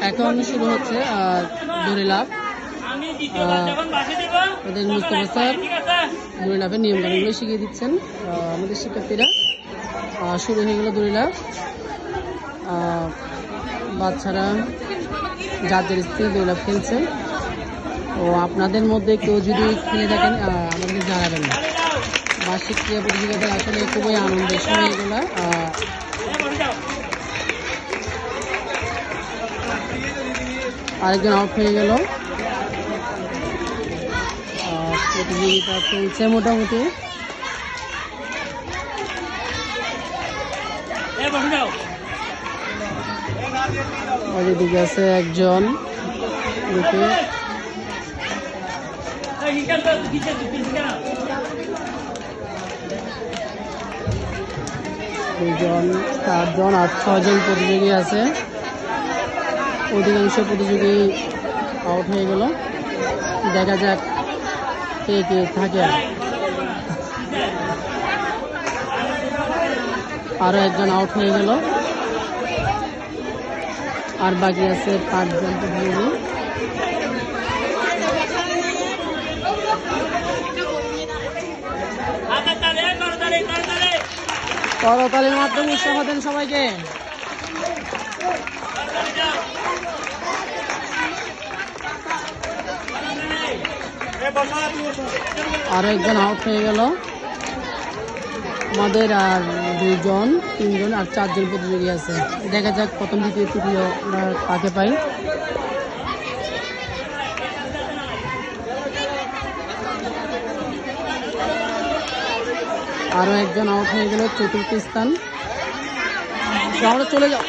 এখন শুরু হচ্ছে আহ, দড়ি লাভ ওদের মুস্তফা স্যার নিয়ম কানুনগুলো শিখিয়ে দিচ্ছেন। আমাদের শিক্ষার্থীরা শুরু হয়ে গেল দড়ি লাভ বাচ্চারা যাদের স্ত্রী দড়ি লাভ খেলছে তো আপনাদের মধ্যে কেউ যদি খেলে থাকেন আমাদের জানাবেন বার্ষিক ক্রীড়া প্রতিযোগিতা আসলে খুবই আনন্দের সময় এগুলো। আরেকজন আউট হয়ে গেল। প্রতিযোগিতা চলছে মোটামুটি। আছে একজন দুজন চারজন আর ছজন প্রতিযোগী আছে। অধিকাংশ প্রতিযোগী আউট হয়ে গেল। দেখা যাক কে কে থাকে। আরও একজন আউট হয়ে গেল। আর বাকি আছে পাঁচজন প্রতিযোগী। করতালির মাধ্যমে উৎসাহ দেন সবাইকে। আরও একজন আউট হয়ে গেল। আমাদের আর দুইজন, তিনজন আর চারজন প্রতিযোগী আছে। দেখা যাক প্রথম আমরা কাকে পাই আরও একজন আউট হয়ে গেল, চতুর্থ স্থান। আমরা চলে যাও।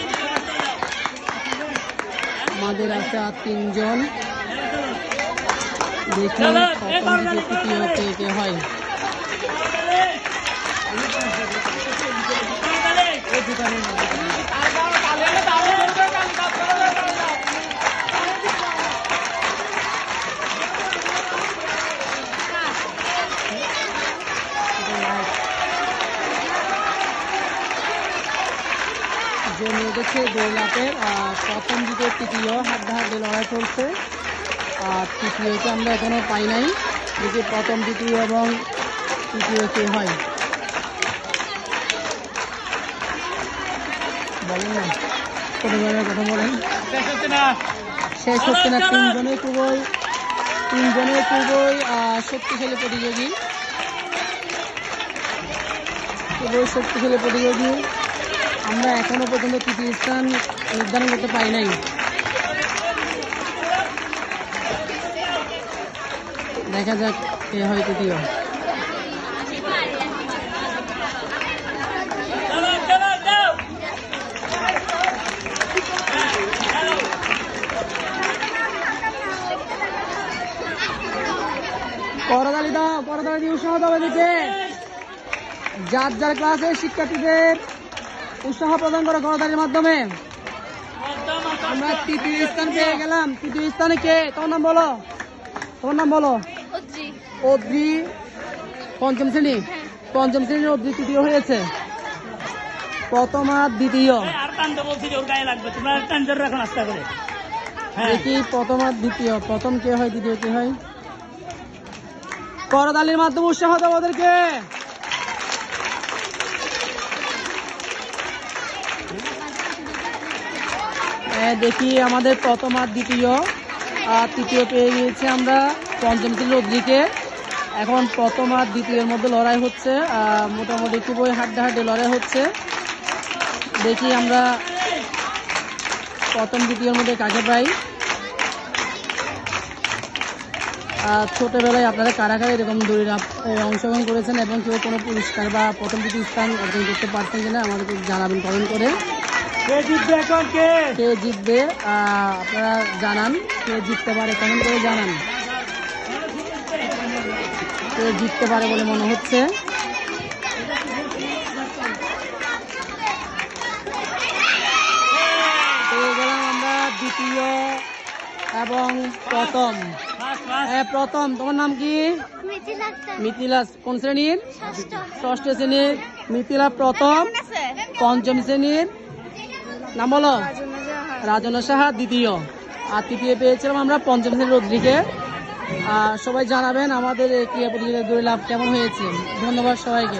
আমাদের আছে আর তিনজন। দেখি কে কে হয়। জমি উঠেছে দৌলাতের প্রথম দিকে তৃতীয় হাত হাড্ডাহাড্ডি লড়াই চলছে আর তৃতীয়কে আমরা এখনও পাই নাই। দেখি প্রথম দ্বিতীয় এবং তৃতীয় কে হয়? বলেন না। ছোটবেলার কথা বলেন। শেষ হচ্ছে না। তিনজনে খুবই তিনজনে খুবই শক্তিশালী প্রতিযোগী। খুবই শক্তিশালী প্রতিযোগী। আমরা এখনও পর্যন্ত তৃতীয় স্থান নির্ধারণ করতে পারি নাই। দেখা যাক কে হয় তৃতীয়। করতালি দাও করতালি দিয়ে উৎসাহ দাও এদিকে। যার যার ক্লাসের শিক্ষার্থীদের উৎসাহ প্রদান করো করতালির মাধ্যমে। আমরা তৃতীয় স্থান পেয়ে গেলাম। তৃতীয় স্থানে কে? তোমার নাম বলো। তোমার নাম বলো। অদ্রি। পঞ্চম শ্রেণি। পঞ্চম শ্রেণির অদ্রি তৃতীয় হয়েছে। প্রথম আর দ্বিতীয়। হ্যাঁ। দেখি প্রথম আর দ্বিতীয়। প্রথম কে হয় দ্বিতীয় কে হয়? করতালির মাধ্যমে উৎসাহ দাও ওদেরকে। দেখি আমাদের প্রথম আর দ্বিতীয়। আর তৃতীয় পেয়ে গিয়েছি আমরা পঞ্চম শ্রেণির অবধিকে এখন প্রথম আর দ্বিতীয়ের মধ্যে লড়াই হচ্ছে মোটামুটি খুবই হাড্ডাহাড্ডি লড়াই হচ্ছে। দেখি আমরা প্রথম দ্বিতীয়ের মধ্যে কাকে পাই। আহ, ছোটবেলায় আপনারা কারা কারা এরকম দড়ি অংশগ্রহণ করেছেন এবং কেউ কোনো পুরস্কার বা প্রথম দ্বিতীয় স্থান অর্জন করতে পারছেন কিনা আমাদেরকে জানাবেন কমেন্ট করে। কে জিতবে এখন? কে? কে জিতবে আপনারা জানান। কে জিততে পারে, কমেন্ট করে জানান। কে জিততে পারে বলে মনে হচ্ছে? আমরা দ্বিতীয় এবং প্রথম। হ্যাঁ প্রথম, তোমার নাম কি? মিথিলা কোন শ্রেণির? ষষ্ঠ শ্রেণির। মিথিলা প্রথম, পঞ্চম শ্রেণির। নাম বলো রাজনা সাহা দ্বিতীয়। আর তৃতীয় পেয়েছিলাম আমরা পঞ্চম শ্রেণির রদ্রিকে। আর সবাই জানাবেন আমাদের এই ক্রিয়া প্রতিযোগিতা দৌড়ে লাভ কেমন হয়েছে। ধন্যবাদ সবাইকে।